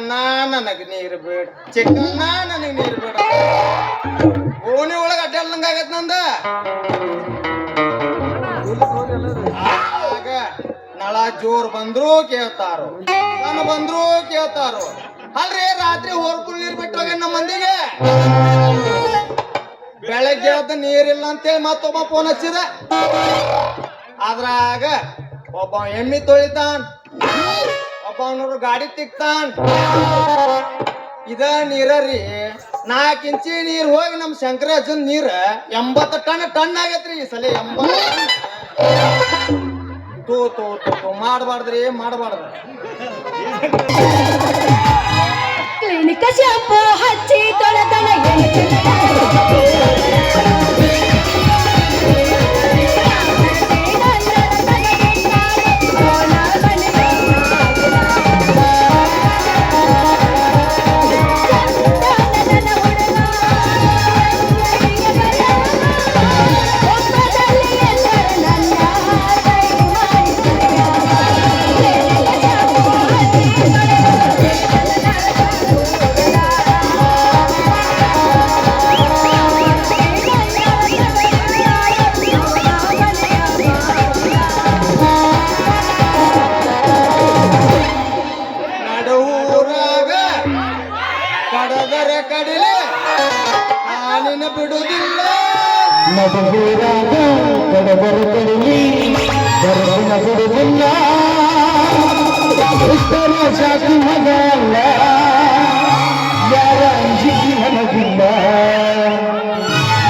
ಚಿಕ್ಕಣ್ಣ, ನನಗೆ ನೀರು ಬೇಡ. ಚಿಕ್ಕಣ್ಣ, ನನಗೆ ನೀರು ಬೇಡ. ಓಣಿ ಒಳಗ ಅಡ್ಡಾಡ್ದಂಗ ಆಗತ್ ನಂದ? ನಳ ಜೋರ್ ಬಂದ್ರು ಕೇಳ್ತಾರು ನಾನು ಬಂದ್ರು ಕೇಳ್ತಾರು. ಅಲ್ರಿ, ರಾತ್ರಿ ಹೋರ್ಕು ನೀರ್ ಬಿಟ್ಟೋಗ ನಮ್ಮ ಮಂದಿಗೆ? ಬೆಳಗ್ಗೆ ಎದ್ದ ನೀರಿಲ್ಲ ಅಂತೇಳಿ ಮತ್ತೊಬ್ಬ ಫೋನ್ ಹಚ್ಚಿದ. ಅದ್ರಾಗ ಒಬ್ಬ ಎಮ್ಮಿ ತೊಳಿತಾನ್. ಅವನವ್ರು ಗಾಡಿ ತಿಕ್ತಾನ್. ಇದ ನೀರ ರೀ ನಾಲ್ಕು ಇಂಚಿ ನೀರ್ ಹೋಗಿ ನಮ್ ಶಂಕರಾಜನ್ ನೀರ ಎಂಬತ್ತು ಟನ್ ಟನ್ ಆಗೈತ್ರಿ ಈ ಸಲ ಎಂಬತ್ತು ತೋ ತೋ ಮಾಡಬಾರ್ದ್ರಿ, ಮಾಡಬಾರ್ದು. ಶಾಂಪು ಹಚ್ಚಿ ತೊಳೆದನ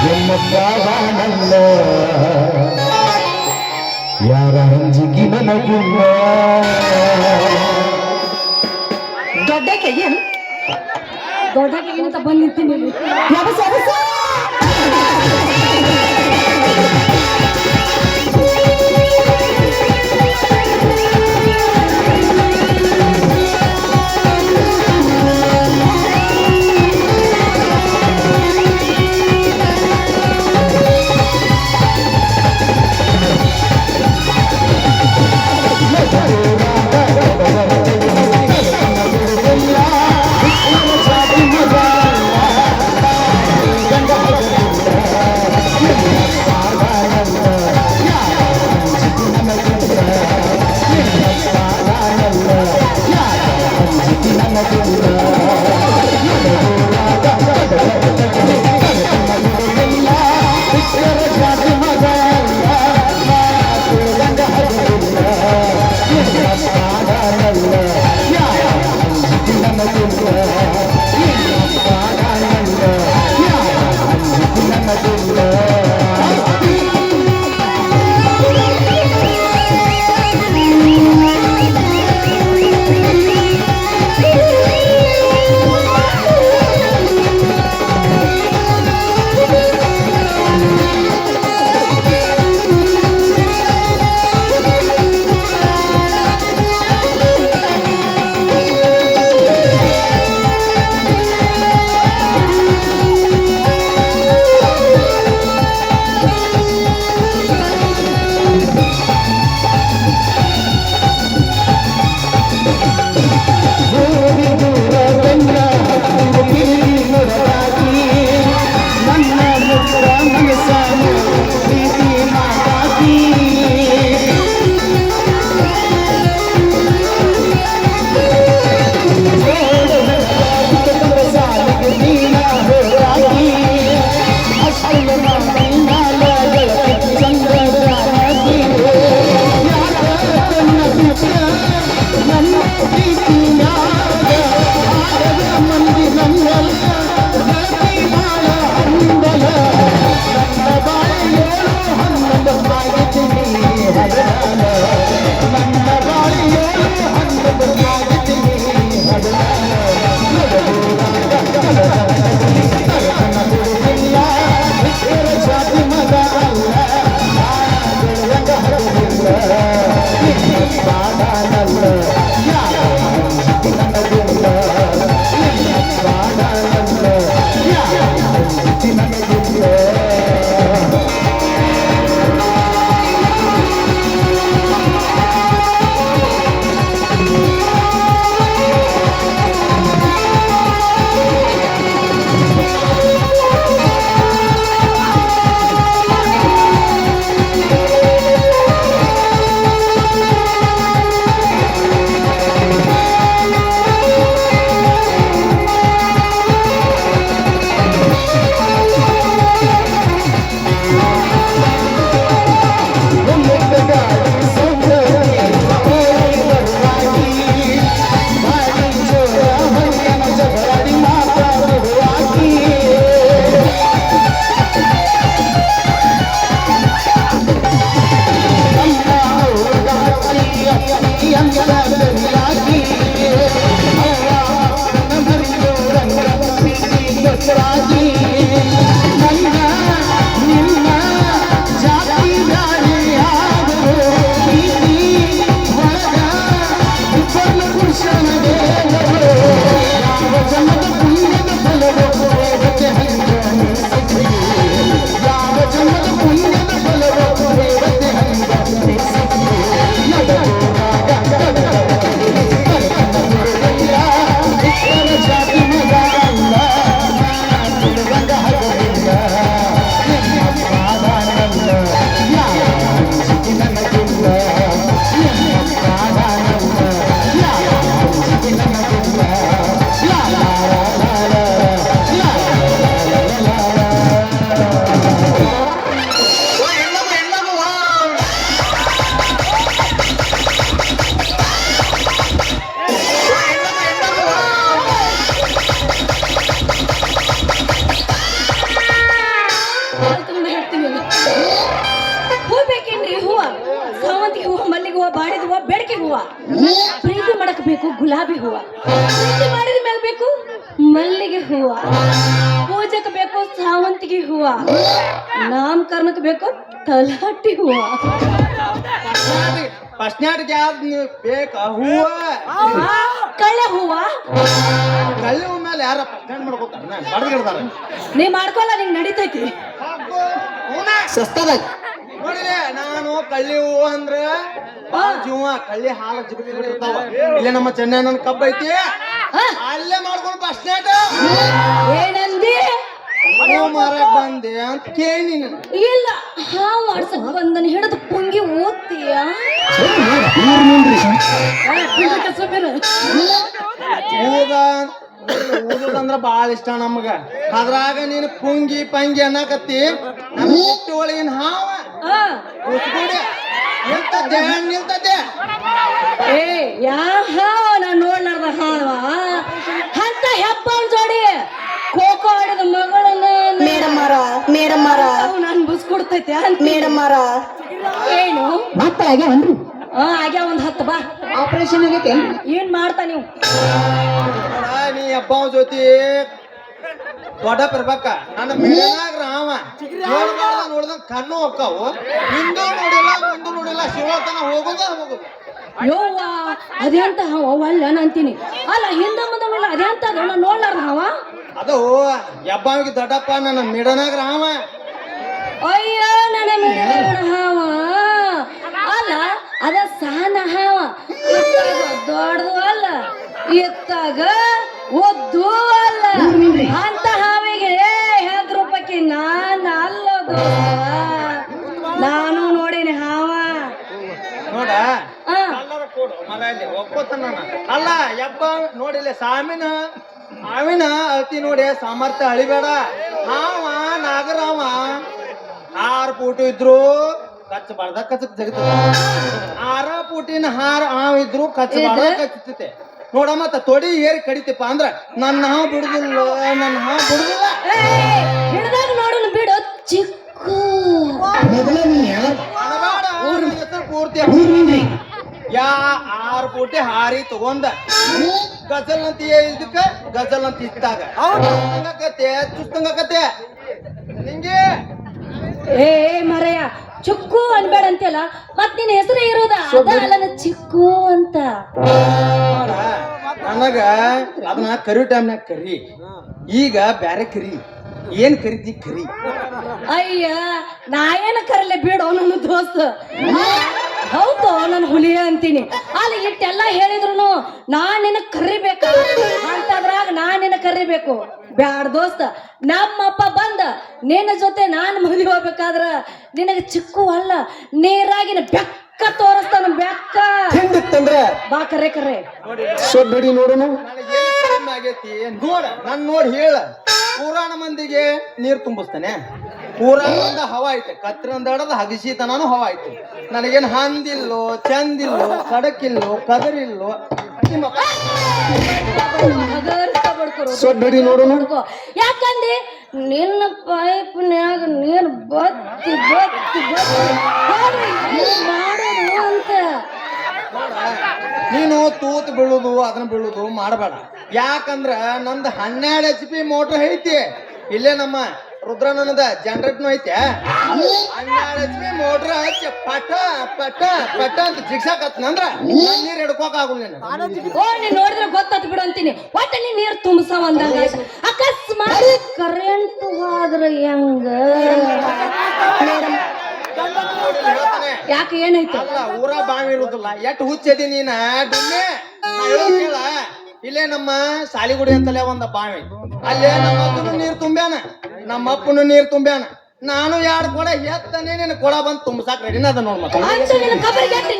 ಎಲ್ಲ ಪ್ರಾಣಲ್ಲ ಯಾರ ಅಂಜಿಕೆ ನನಗಿಲ್ಲ. ದೊಡ್ಡ ಕೈಯ ದೊಡ್ಡ ಕೈಯನ್ ಅಂತ ಬಂದ್ ನಿಂತೀನಿ Oh, ಬೇಕ? ಹೂವ. ಕಳ್ಳೆ ಹೂವ? ಕಳ್ಳಿ ಹೂ ಮೇಲೆ ಯಾರ ಫಸ್ಟ್ನಾಟ್ ಮಾಡ್ಕೋತಾರ ಬಡ್ದಿಡ್ತಾರ ನೀ ಮಾಡ್ಕೊಲ್ಲ ನಿಂಗ್ ನಡೀತೈತಿ. ಸಸ್ತದಾಗ. ನೋಡಿಲೆ ನಾನು ಕಳ್ಳಿ ಹೂವ ಅಂದ್ರ ಜೀವ ಕಳ್ಳಿ ಹಾಲು ಜಿಗಿರ್ತಾವ ಇಲ್ಲೇ ನಮ್ಮ ಚೆನ್ನೈ ನನ್ನ ಕಬ್ಬ ಐತಿ ಅಲ್ಲೇ ಮಾಡ್ಕೊಂಡು ಅಷ್ಟೇ ಏನಂದಿ ಹೂ ಮಾರಕ್ ಬಂದೆ ಅಂತ ಕೇಳಿ ನೀನು. ಇಲ್ಲ ಹಾವು ಆಡ್ಸಕ್ ಬಂದನ್ ಹಿಡಿದು ಪುಂಗಿ ಓದ್ತೀಯ? ಊದ ಊದದಂದ್ರ ಬಾಳ ಇಷ್ಟ ನಮಗ. ಅದ್ರಾಗ ನೀನು ಪುಂಗಿ ಪಂಗಿ ಅನ್ನಕತ್ತಿ. ನಮ್ ಹುಟ್ಟಿ ಒಳಗಿನ ಹಾವ? ಉಸ್ಗುಡಿ ನಿಲ್ತದ್ದೆ ನಿಲ್ತದ್ದೆ ಏ ಯಾ ಹಾವ? ನಾ ನೋಡ್ಲಾರ್ದ ಹಾವ? ಅಂತ ಮೇಡಮ್ ಮಾರ ಏನು ಮತ್ತೆ ಆಗ್ಯಾವನ್ರಿ ಹಾ ಆಗ್ಯಾವ ಒಂದ್ ಹತ್ತು ಬಾ. ಆಪರೇಷನ್ ಆಗೈತೆ? ಏನ್ ಮಾಡ್ತಾ ನೀವು? ನೀ ಅಪ್ಪ ಜೊತೆ ದೊಡ್ಡಪ್ಪ ಇರ್ಬೇಕ ನನ್ನ ಮೇಲಾಗ ರಾಮ ನೋಡ್ಬಾರ್ದ ನೋಡ್ದ ಕಣ್ಣು ಹೋಗ್ತಾವು. ಹಿಂದೂ ನೋಡಿಲ್ಲ ಮುಂದೂ ನೋಡಿಲ್ಲ ಶಿವತನ ಹೋಗುದ ಹೋಗುದು. ಯೋವ್ವ ಅದೇಂತ ಹಾವ ಅಂತೀನಿ. ಅಲ್ಲ ಹಿಂದೆ ಮುಂದೆ ಮೇಲೆ ಅದೆಂತ ಅದು ನಾ ನೋಡ್ಲಾರ್ದ ಹಾವ ಅದು ಹಬ್ಬವಿಗೆ ದೊಡ್ಡಪ್ಪ ನನ್ನ ಮಿಡನಾಗ ರಾಮ ಅಯ್ಯ ನನ್ನ ಮೇಲೆ ಹಾವ ಅಲ್ಲ ಅದ ಸಹನ ಹಾವ. ದೊಡ್ಡದು ಅಲ್ಲ. ಎತ್ತಾಗ ಒದ್ದು ಅಲ್ಲ. ಅಂತ ಹಾವಿಗೆ ಹೆದ್ ರೂಪಕ್ಕೆ ನಾನ ಅಲ್ಲದು ನಾನು ನೋಡಿನಿ ಹಾವ. ನೋಡ. ಅಲ್ಲ ಯಪ್ಪ ನೋಡಿಲ್ಲ ಸಾಮಿನ ಆವಿನ ಅತಿ ನೋಡಿ ಸಾಮರ್ಥ್ಯ ಅಳಿಬೇಡ. ಹಾವ ನಾಗರಾವ. ಆರು ಪೂಟು ಇದ್ರು ಕಚ್ಚ ಬಾರ್ದ ಕಚ್ಚ ಜಗತ್ತ ಆರ ಪೂಟಿನ ಹಾರ ಹಾವ್ ಇದ್ರು ಕಚ್ಚ ಬಾರ್ದ ಕಚ್ಚುತ್ತೆ ನೋಡ ಮತ್ತ ತೊಡಿ ಏರಿ ಕಡಿತಿಪ್ಪ ಅಂದ್ರ ನನ್ನ ಹಾವು ಬಿಡುದಿಲ್ಲ ನನ್ನ ಹಾವು ಬಿಡುದಿಲ್ಲ. ಹಿಡ್ದಾಗ ನೋಡೋಣ ಬಿಡು ಚಿಕ್ಕು. ಪೂರ್ತಿ. ಯಾ ಆರು ಪೂಟಿ ಹಾರಿ ತಗೊಂಡ. ಗಜಲ್ ಅಂತ ಇದಕ್ಕ ಗಜಲ್ ಅಂತ ಇತ್ತಾಗ ಹಂಗಕತ್ತೆ ಚುಸ್ತಂಗಕತ್ತೆ ನಿಂಗೆ ಏ ಮರಯ್ಯ ಚುಕ್ಕು ಅನ್ಬೇಡ ಅಂತೆಲ್ಲ ಮತ್ ನಿನ್ ಹೆಸರು ಇರೋದ? ಅದ ಅಲ್ಲ ಚಿಕ್ಕು ಅಂತ. ನನಗ ಅದನ್ನ ಕರಿ ಟೈಮ್ನಾಗ ಕರಿ. ಈಗ ಬ್ಯಾರೆ ಕರಿ. ಏನ್ ಕರಿತಿ ಕರಿ. ಅಯ್ಯ ನಾ ಏನ ಕರಲೆ ಬೇಡ ನನ್ನ ದೋಸ್ತ. ಹೌದು ನಾನು ಹುಲಿಯ ಅಂತೀನಿ. ಅಲ್ಲಿ ಇಟ್ಟೆಲ್ಲ ಹೇಳಿದ್ರು ನಾ ನಿನ್ನ ಕರಿಬೇಕು. ಅಂತದ್ರಾಗ ನಾ ನಿನ್ನ ಕರಿಬೇಕು. ಬ್ಯಾಡ ದೋಸ್ತ ನಮ್ಮಪ್ಪ ಬಂದ ನಿನ್ನ ಜೊತೆ ನಾನು ಮದುವೆ ಹೋಗ್ಬೇಕಾದ್ರ ನಿನಗೆ ಚಿಕ್ಕು ಅಲ್ಲ ನೇರಾಗಿನ ಬೆಕ್ಕ ತೋರಿಸ್ತಾನ ಬೆಕ್ಕ. ಹಿಂದಿತ್ತಂದ್ರ ಬಾ ಕರೆ ಕರೆ. ನೋಡಿ ಆಗೈತಿ ನೋಡ ನನ್ ನೋಡಿ ಹೇಳ. ಪುರಾಣ ಮಂದಿಗೆ ನೀರ್ ತುಂಬಿಸ್ತಾನೆ. ಪುರಾಣ ಮಂದ ಹವ ಐತೆ. ಕತ್ರಂದಡದ ಹಗಸಿತನಾನು ಹವ ಐತೆ. ನನಗೇನು ಹಂದಿಲ್ಲೋ ಚಂದಿಲ್ಲೋ ಕಡಕಿಲ್ಲೋ ಕದರಿಲ್ಲೋ. ಹುಡ್ಗೋ. ಯಾಕಂದ್ರೆ ನಿನ್ನ ಪೈಪ್ನ್ಯಾಗ ನೀರು ಬತ್ತಿ ಬತ್ತಿ ಬತ್ತಿ. ಮಾಡೋದು ಅಂತ. ನೀನು ತೂತ್ ಬೀಳುದು ಅದನ್ನ ಬೀಳುದು ಮಾಡಬೇಡ. ಯಾಕಂದ್ರ ನಂದು ಹನ್ನೆರಡು ಎಚ್ ಪಿ ಮೋಟರ್ ಐತಿ. ಇಲ್ಲೇ ನಮ್ಮ ರುದ್ರನದ ಜನರೇಟ್ನು ಐತೆ. ಲಕ್ಷ್ಮಿ ಮೋಟ್ರ ಹಚ್ಚಿ ಪಟ ಪಟ ಪಟ ಅಂತ ಜಿಗ್ಸಾಕತ್ನಂದ್ರ ನೀರ್ ಹಿಡ್ಕೋಕ್ ಆಗುಲ್ಲ ನೀನು ಓ ನೀನ್ ನೋಡಿದ್ರೆ ಗೊತ್ತಾತ್ ಬಿಡು ಅಂತೀನಿ. ಒಟ್ಟ ನೀ ನೀರ್ ತುಂಬಸ ಒಂದಂಗ ಅಕಸ್ಮಾತ್ ಕರೆಂಟ್ ಹೋದ್ರ ಹೆಂಗ? ಹೇಳ್ತಾನೆ ಯಾಕೆ ಏನಾಯ್ತು ಅಲ್ಲ ಊರ ಬಾವಿ ಇರುದಿಲ್ಲ. ಎಟ್ ಹುಚ್ಚದಿ ನೀನ? ಡುಮ್ಮೆ ನಾ ಹೇಳೋದ್ ಕೇಳ. ಇಲ್ಲೇ ನಮ್ಮ ಸಾಲಿಗುಡಿ ಅಂತಲೇ ಒಂದ ಬಾವಿ. ಅಲ್ಲೇ ನಮ್ಮ ನೀರ್ ತುಂಬ್ಯಾನ. ನಮ್ಮ ಅಪ್ಪನು ನೀರ್ ತುಂಬ್ಯಾನ. ನಾನು ಯಾರ ಕೊಡ ಎತ್ತನೆ ನಿನ್ನ ಕೊಡ ಬಂದ್ ತುಂಬಸಾಕ್ ರೆಡಿನ ಅದ ನೋಡ್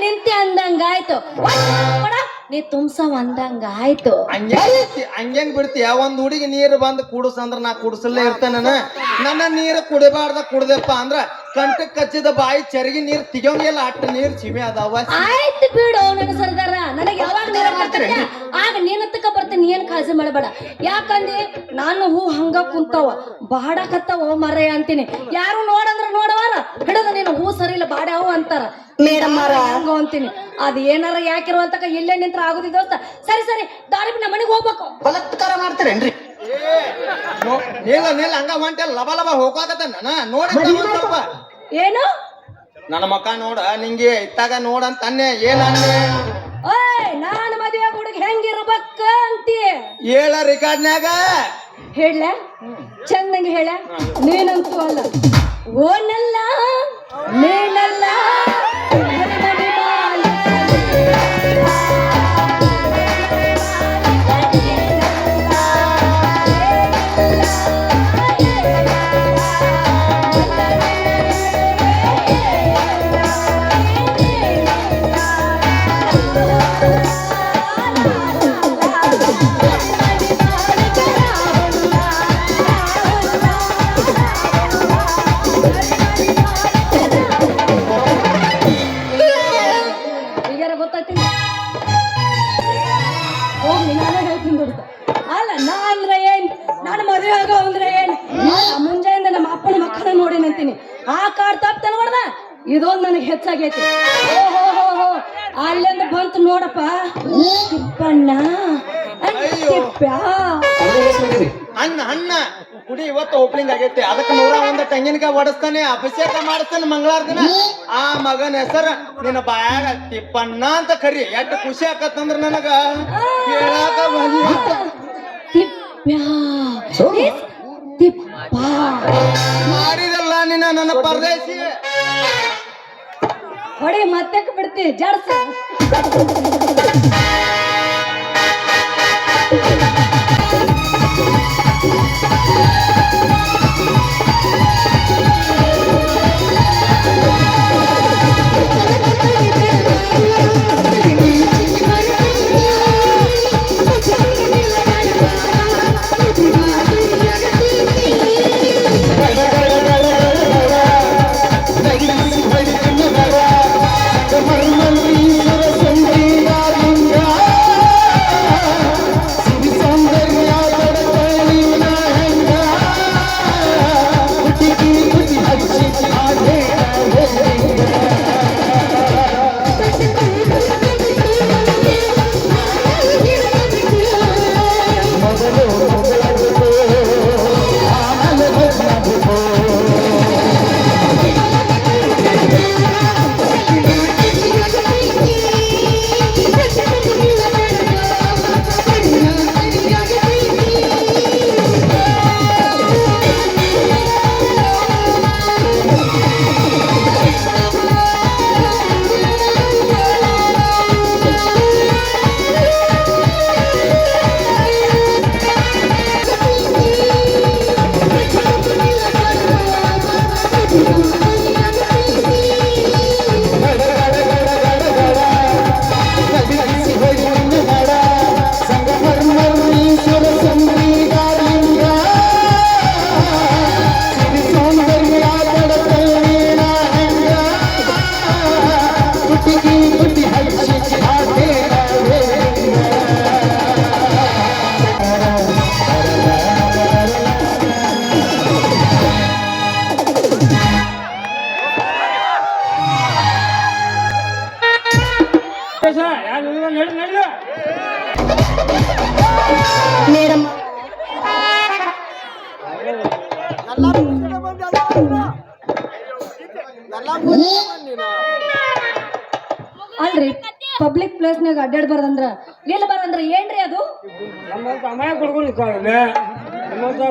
ನಿಂತೆ ಅಂದಂಗ ಆಯ್ತು ನೀ ತುಂಬ್ಸವ ಅಂದಂಗ ಆಯ್ತು. ಹಂಗೆ ಹಂಗೇನ್ ಬಿಡ್ತೀಯ ಒಂದ್ ಹುಡುಗಿ ನೀರು ಬಂದು ಕುಡಿಸ್ ಅಂದ್ರ ನಾ ಕುಡಿಸಲ್ಲೇ ಇರ್ತೇನ ನನ್ನ ನೀರು ಕುಡಿಬಾರ್ದ ಕುಡ್ದಪ್ಪ ಅಂದ್ರ ಕಂಟಕ್ ಕಚ್ಚಿದ ಬಾಯಿ ಚರಗಿ ನೀರ್ ತಿಗೋಂಗಿಲ್ಲ ಅಟ್ಟ ನೀರ್ ಚಿಮೆ ಅದಾವ. ಆಯ್ತು ಬಿಡು ನನ್ನ ಸರ್ದಾರ. ನನಗೆ ಯಾವಾಗ ನೀರು ಬರ್ತೈತೆ ಆಗ ನೀನ್ ಹತ್ತಕ ಬರ್ತೀನಿ ಏನ್ ಕಾಳಜಿ ಮಾಡಬೇಡ. ಯಾಕಂದಿ? ನಾನು ಹೂ ಹಂಗ ಕುಂತಾವ. ಬಾಡಕತ್ತಾವ ಮರಯ ಅಂತೀನಿ. ಯಾರು ನೋಡಂದ್ರ ನೋಡವಾರ? ಹಿಡದ ನೀನು ಹೂ ಸರಿ ಇಲ್ಲ ಬಾಡ್ಯಾವು ಅಂತಾರ. ಮೇಡಮ್ ಮಾರ ಹಂಗ ಅಂತೀನಿ. ಅದ್ ಏನಾರ ಯಾಕಿರೋ ಅಂತ ಇಲ್ಲೇ ನಿಂತ್ರ ಆಗುದಿಲ್ಲ ದೋಸ್ತ ಸರಿ ಸರಿ ದಾರಿ ನಮ್ಮ ಮನೆಗೆ ಹೋಗ್ಬೇಕು. ಬಲತ್ಕಾರ ಮಾಡ್ತಾರೇನ್ರಿ? ನೋ- ನಿಲ್ಲ ನಿಲ್ಲ ಹಂಗ ಹೊಂಟೆ ಲಬ ಲಬ ಹೋಗೋದ ನಾನ. ನೋಡಿ ಸ್ವಲ್ಪ. ಏನು? ನನ್ನ ಮಕ್ಕ ನೋಡ ನಿಂಗೆ ಇತ್ತಾಗ ನೋಡಂತ ಅನ್ನೆ ಏನ್ ಅನ್ನೆ ಓಯ್ ನಾನು ಮದುವೆ ಹುಡುಗ ಹೆಂಗಿರ್ಬೇಕ ಅಂತೀ? ಹೇಳ ರೆಕಾರ್ಡ್ನ್ಯಾಗ. ಹೇಳ? ಚಂದಂಗೆ ಹೇಳ. ನೀನಂತೂ ಅಲ್ಲ. ಓನಲ್ಲ ನೀನಲ್ಲ. ಅಣ್ಣ ಅಣ್ಣ ಕುಡಿ ಇವತ್ತು ಓಪನಿಂಗ್ ಆಗೈತಿ. ಅದಕ್ಕೆ ನೂರ ಒಂದ ತೆಂಗಿನಕಾಯಿ ಒಡಿಸ್ತಾನೆ ಅಭಿಷೇಕ ಮಾಡಿಸ್ತಾನೆ ಮಂಗಳಾರ ದಿನ. ಆ ಮಗನ ಹೆಸರ ನಿನ್ನ ಬಾಯಾಗ ತಿಪ್ಪಣ್ಣ ಅಂತ ಕರಿ. ಎಷ್ಟು ಖುಷಿ ಆಕತ್ತಂದ್ರ ನನಗ. ಕೇಳಾಕ ಮಾಡಿದಲ್ಲ ನಿನ್ನ ನನ್ನ ಪರದೇಶಿ. ಹೊಡಿ ಮತ್ತೆ ಬಿಡ್ತಿ ಜಡ್ಸ.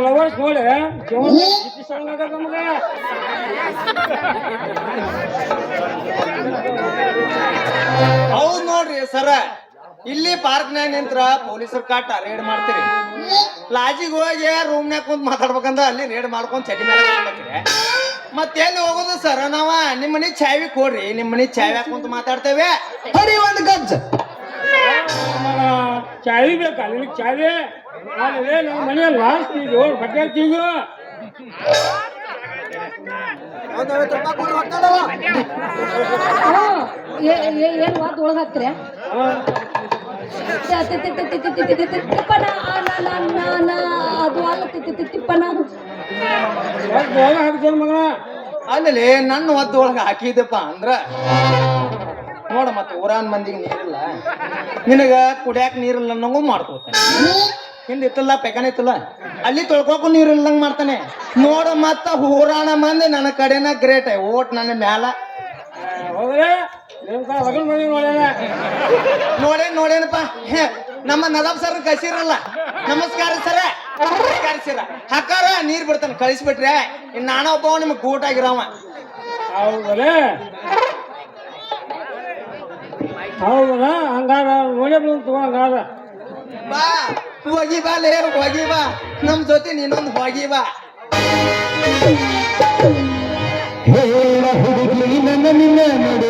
ಲವರ್ಸ್ ಎಲ್ಲಿ ಜೀವನ ಏನ್ರಿ ಅದು? ಹೌದ್ ನೋಡ್ರಿ ಸರ. ಇಲ್ಲಿ ಪಾರ್ಕ್ನ್ಯಾಗ ನಿಂತ್ರ ಪೊಲೀಸರು ಕಾಟ ರೇಡ್ ಮಾಡ್ತೀರಿ. ಲಾಜಿಗೆ ಹೋಗಿ ರೂಮ್ನ್ಯಾಗ ಕುಂತ್ ಮಾತಾಡ್ಬೇಕಂದ್ರ ಅಲ್ಲಿ ರೇಡ್ ಮಾಡ್ಕೊಂಡ್ ಚಟಿ ಮೇಲೆ ಮತ್ತೆ ಎಲ್ಲಿ ಹೋಗೋದು ಸರ ನಾವ? ನಿಮ್ಮ ಮನಿ ಚಾವಿ ಕೊಡ್ರಿ. ನಿಮ್ಮನಿ ಚಾವಿ ಹಾಕೊಂತ ಮಾತಾಡ್ತೇವೆ. ಹರಿ ಒಂದು ಗಜ್ಜ. ಚಾವಿ ಬೇಕಾ? ನಿನಗೆ ಚಾವಿ ನಮ್ಮ ಮನೆಯಲ್ಲಿ ಲಾಸ್ಟ್ ಇದು ಬಟ್ಟೆ ಹಚ್ಚಿದ್ದು ಏನು ಏ- ಏ- ಏನ್ ವಾತ್ ಒಳಗ್ ಹಾಕ್ತೀರ ತಿಪ್ಪನ ಅದು ಅಲ್ಲ ತಿಪ್ಪನ ಹಾಕ್ತೇನೆ ಅಲ್ಲಿ ನನ್ನ ಒದ್ದು ಒಳಗೆ ಹಾಕಿದಪ್ಪ ಅಂದ್ರ ನೋಡ ಮತ್ತೆ ಊರಾನ್ ಮಂದಿಗೆ ನೀರಿಲ್ಲ. ನಿನಗ ಕುಡಿಯಾಕ ನೀರಿಲ್ಲ ಅನ್ನಂಗೂ ಮಾಡ್ಕೋತಾನೆ ಹಿಂದೆ ಇತ್ತಲ್ಲ ಪೆಕನ್ ಇತ್ತಲ್ಲ? ಅಲ್ಲಿ ತೊಳ್ಕೊಕು ನೀರು ಇಲ್ದಂಗ್ ಮಾಡ್ತಾನೆ. ನೋಡ ಮತ್ತ ಊರಾಣ ಮಂದಿ ನನ್ನ ಕಡೆನ ಗ್ರೇಟ್ ಓಟ್ ನನ್ನ ಮ್ಯಾಲ. ನೋಡೇನ್ ನೋಡೇನಪ್ಪ. ನಮ್ಮ ನದಾಬ್ ಸರ್ ಕಸಿರಲ್ಲ ನಮಸ್ಕಾರ ಸರ. ನಮಸ್ಕಾರ ಸರ. ಹಾಕಾರ ನೀರ್ ಬಿಡ್ತಾನೆ. ಕಳಿಸ್ಬಿಟ್ರೆ ಇನ್ ನಾನೊಬ್ಬ ನಿಮ್ಗೆ ಗೂಟ್ ಆಗಿರವ ಹೌದನ ಹಂಗಾರ ನೋಡೇ ಬಂತು ಹಂಗಾರ. ಬಾ ಹೋಗಿ ಬಾ ಲೇ ಹೋಗಿ ಬಾ. ನಮ್ ಜೊತೆ ನೀನೊಂದು ಹೋಗಿ ಬಾ. ಹೇಳ ಹುಡುಗಿ ನನ್ನ ನಿನ್ನ ನಡುವ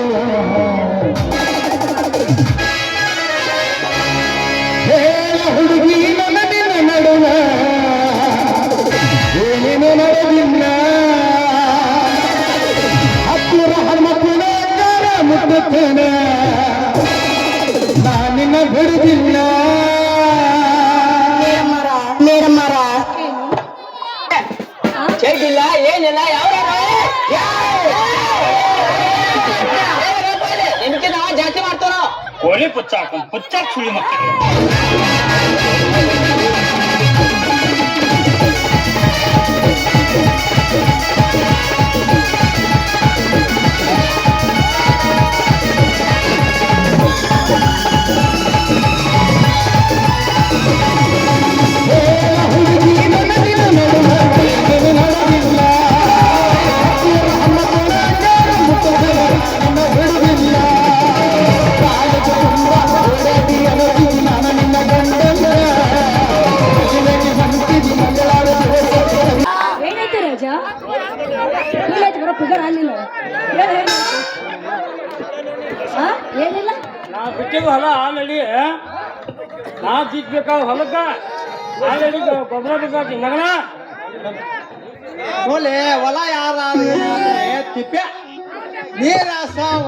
ಕೋಳಿ ಪುಚ್ಚ ಹಾಕೊಂಡು ಪುಚ್ಚ ಸುಳಿ ಮಕ್ಕಳು ಗೊಬ್ಬರ ಬೇಕಾಗಿ ಮಗನ ನೋಲೆ ಹೊಲ ಯಾರ ತಿಪ್ಪೆ ನೀರಸವ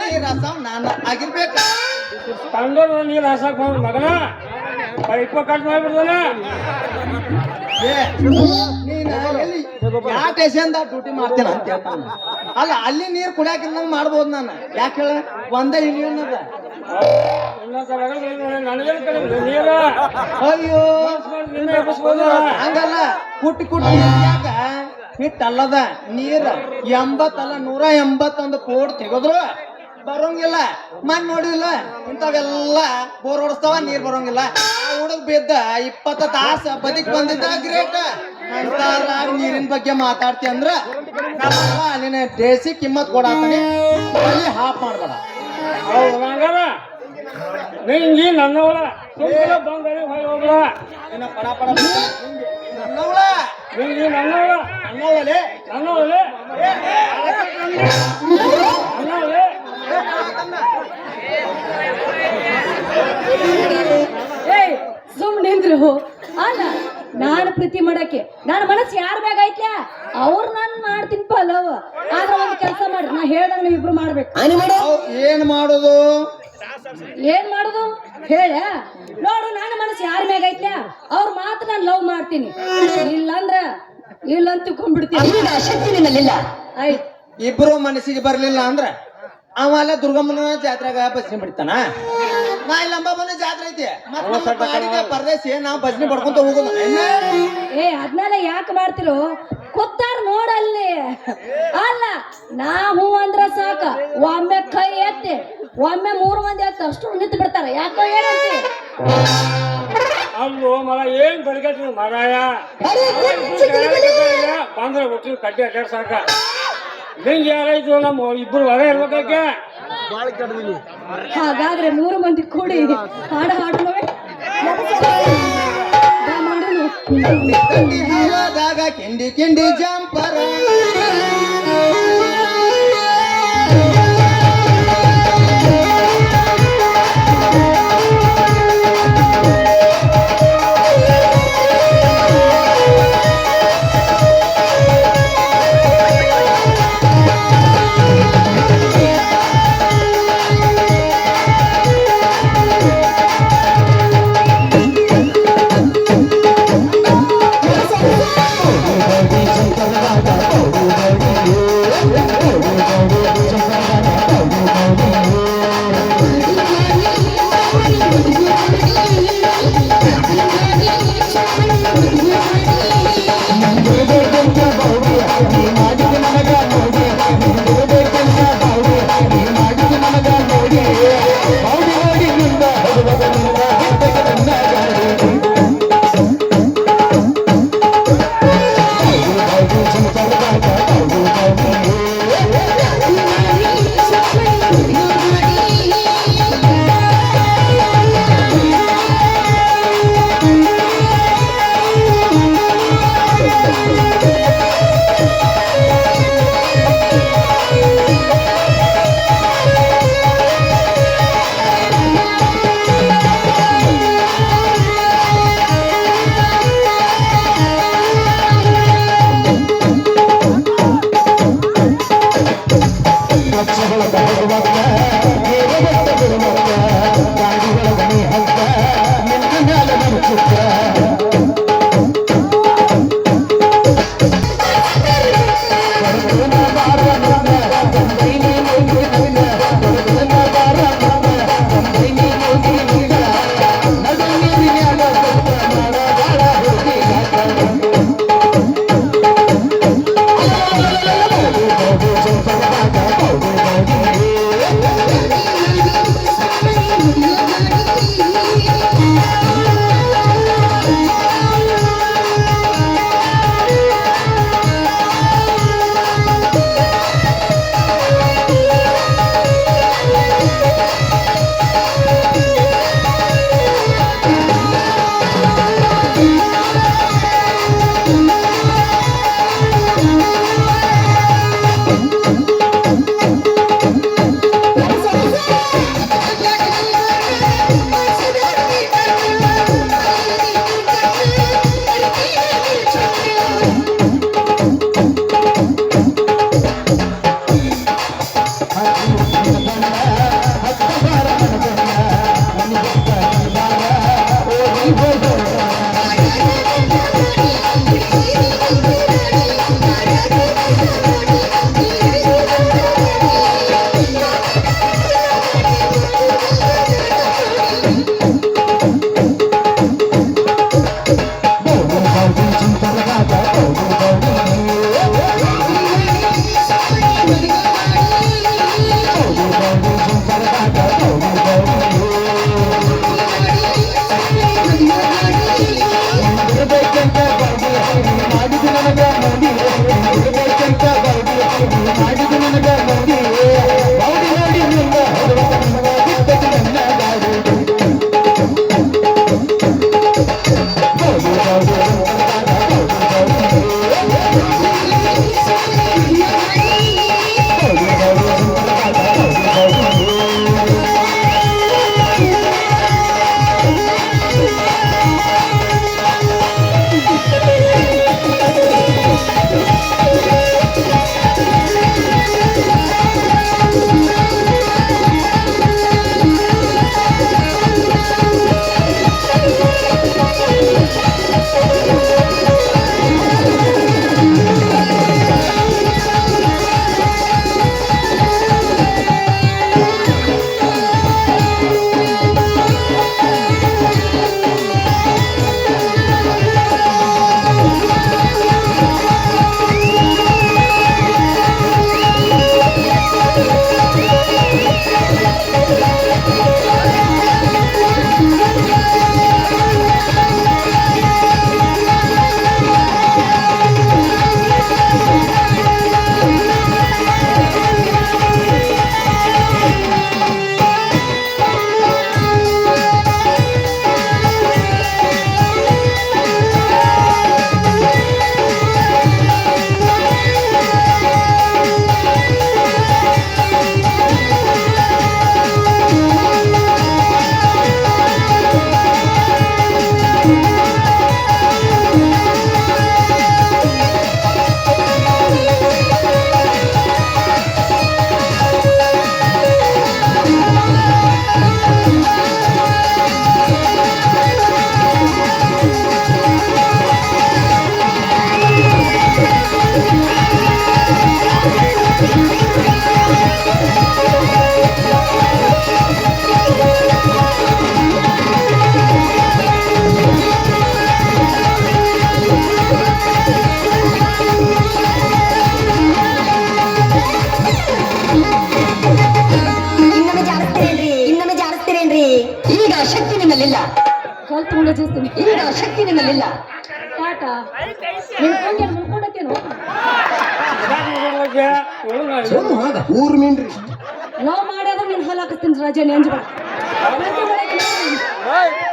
ನೀರಸವ ನಾನು ಆಗಿರ್ಬೇಕು ತಂದೋರು ನೀರು ಹಾಸಕ್ ಮಗನ ಪೈಪ ಕಟ್ ಮಾಡ್ಬಿಡ್ದಾನ? ಡ್ಯೂಟಿ ಮಾಡ್ತೇನೆ ಅಂತ ಹೇಳ್ತಾನೆ ಅಲ್ಲ ಅಲ್ಲಿ ನೀರ್ ಕುಡಿಯಾಕಿಂದ ಮಾಡ್ಬೋದು ನಾನು. ಯಾಕೆ ಹೇಳ? ಒಂದೇ ನೀರು ಅಯ್ಯೋ ಹಂಗಲ್ಲ. ಕುಟ್ಟಿ ಕುಟ್ಟಿ ಯಾಕ ಹಿಟ್ಟಲ್ಲದ ನೀರ್ ಎಂಬತ್ತಲ್ಲ ನೂರ ಎಂಬತ್ತೊಂದು ಕೋಟ್ ತೆಗೆದ್ರು. ಬರೋಂಗಿಲ್ಲ ಮನ್ ನೋಡಿಲ್ಲ ಇಂಥವೆಲ್ಲ ಬೋರ್ ಹೊಡಿಸ್ತಾವ ನೀರ್ ಬರೋಂಗಿಲ್ಲ. ಹುಡುಗ ಬಿದ್ದ ಇಪ್ಪತ್ತ ತಾಸ ಬದಿಕ್ ಬಂದಿದ್ದ ಗ್ರೇಟ್ ನೀರಿನ ಬಗ್ಗೆ ಮಾತಾಡ್ತಿ ಅಂದ್ರ ನಿನ್ನ ದೇಸಿ ಕಿಮ್ಮತ್ ಕೊಡಿ ಹಾಫ್ ಹಾಪ್ ಮಾಡ್ಬೇಡ. ನಿಂಗಿ ನನ್ನವಳ ಬಂದರೆ ಹೊಯ್ ನಿನ್ನ ಪಡ ಪಡ ನನ್ನವ್ಳ, ನಿಂಗಿ ನನ್ನವಳ ನನ್ನವ್ಳಲೇ. ನನ್ನವಳೆ ನನ್ನವಳೆ ಏಯ್ ಸುಮ್ ನಿಂದ್ರು ಅಲ್ಲ ನಾನು ಪ್ರೀತಿ ಮಾಡಕ್ಕೆ. ನನ್ನ ಮನಸ್ಸು ಯಾರ ಬ್ಯಾಗ ಐತ್ಲ? ಅವ್ರು ನಾನು ಮಾಡ್ತೀನಿ ಪಲವ್. ಆದ್ರೆ ಒಂದು ಕೆಲಸ ಮಾಡ್ರಿ ನಾ ಹೇಳ್ದಂಗ ನೀವು ಇಬ್ರು ಮಾಡ್ಬೇಕು. ಏನ್ ಮಾಡೋದು? ಏನ್ ಮಾಡುದು? ಹೇಳ. ನೋಡು ನನ್ನ ಮನಸ್ಸು ಯಾರ ಮ್ಯಾಗ ಐತ್ಲ? ಅವ್ರ ಮಾತ್ರ ನಾನು ಲವ್ ಮಾಡ್ತೀನಿ. ಇಲ್ಲಂದ್ರ ಇಲ್ಲ ಅಂತ ತಿಳ್ಕೊಂಡ್ಬಿಡ್ತೀನಿ ಆಯ್ತು. ಇಬ್ರು ಮನಸ್ಸಿಗೆ ಬರ್ಲಿಲ್ಲ ಅಂದ್ರ ಅವೆಲ್ಲ ದುರ್ಗಮ್ಮನ ಜಾತ್ರೆಗ ಭಜನೆ ಬಿಡ್ತಾನ? ನಾ ಇಲ್ಲಿ ಅಂಬಾಬನ ಜಾತ್ರೆ ಐತಿ. ಮತ್ತ ಬಾಡಿಗೆ ಪರದೇಶಿ ನಾವ್ ಭಜನೆ ಪಡ್ಕೊಂತ ಹೋಗೋದು. ಏ ಅದನ್ನೆಲ್ಲ ಯಾಕೆ ಮಾಡ್ತಿರೋ? ಕೂತಾರ ನೋಡಲ್ಲಿ. ಅಲ್ಲ ನಾ ಹೂ ಅಂದ್ರ ಸಾಕ. ಒಮ್ಮೆ ಕೈ ಎತ್ತಿ ಒಮ್ಮೆ ಮೂರು ಮಂದಿ ಎತ್ತ ಅಷ್ಟು ನಿಂತು ಬಿಡ್ತಾರ. ಯಾಕೋ ಏನಂತಿ? ಅಲ್ಲೋ ಮರ ಏನ್ ಬರಿಗಟ್ಟಿ ಮರಾಯ? ಬಂದ್ರೆ ಒಟ್ಟು ಕಡ್ಡಿ ಅಡ್ಡಾಡ್ಸಾಕ ನಿಂಗೆ ಯಾರಾಯ್ತು ನಮ್ಮ ಇಬ್ರು ಹೊರ ಇರ್ಬೇಕಾಕೆ ಹಾಗಾದ್ರೆ ಮೂರು ಮಂದಿ ಕೂಡಿ ಹಾಡ ಹವಾದಾಗ ಕಿಂಡಿ ಕಿಂಡಿ ಜಂಪರ.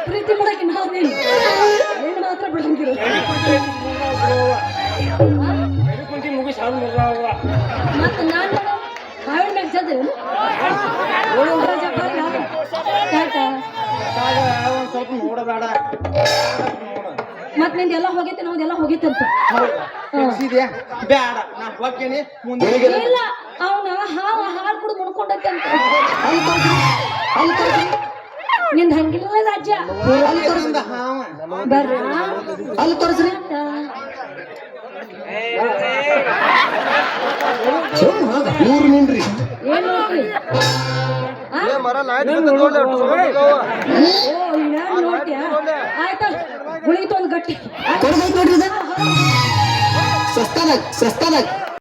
ಪ್ರೀತಿ ಮಾಡಕ್ಕೆ ನಾವೇನು ನೀನು ಮಾತ್ರ ಮುರ್ದಾವ ಮತ್ತೆ ನಾನು ಬಾವಿನ ಮ್ಯಾಗ ಬರ್ಲ ಟಾಟಾ ಸ್ವಲ್ಪ ನೋಡಬೇಡ ಮತ್ತೆ ನಿಂದೆಲ್ಲ ಹೋಗೈತೆ ನಮ್ದೆಲ್ಲ ಹೋಗೈತೆ ಅಂತ. ಬೇಡ ನಾ ಹೋಗ್ತೀನಿ. ಮುಂದೆ ಇಲ್ಲ. ಅವನ ಹಾಲು ಹಾಲು ಕುಡಿದು ಮುಡ್ಕೊಂಡೈತೆ ಅಂತ. ನಿಂದ ಹಂಗಿಲ್ಲ ಹಾವ ಬರ್ರಿ. ಅಲ್ಲಿ ತೋರಿಸ್ರಿ ಊರ್ ಮೀನ್ರಿ ಏನ್ ನೋಡ್ರಿ? ಆಯ್ತಾ ಗುಳಿಗೆ ತೊಂದು ಗಟ್ಟಿ. ಸಸ್ತಾನಾಗ್ ಸಸ್ತಾನಾಗ್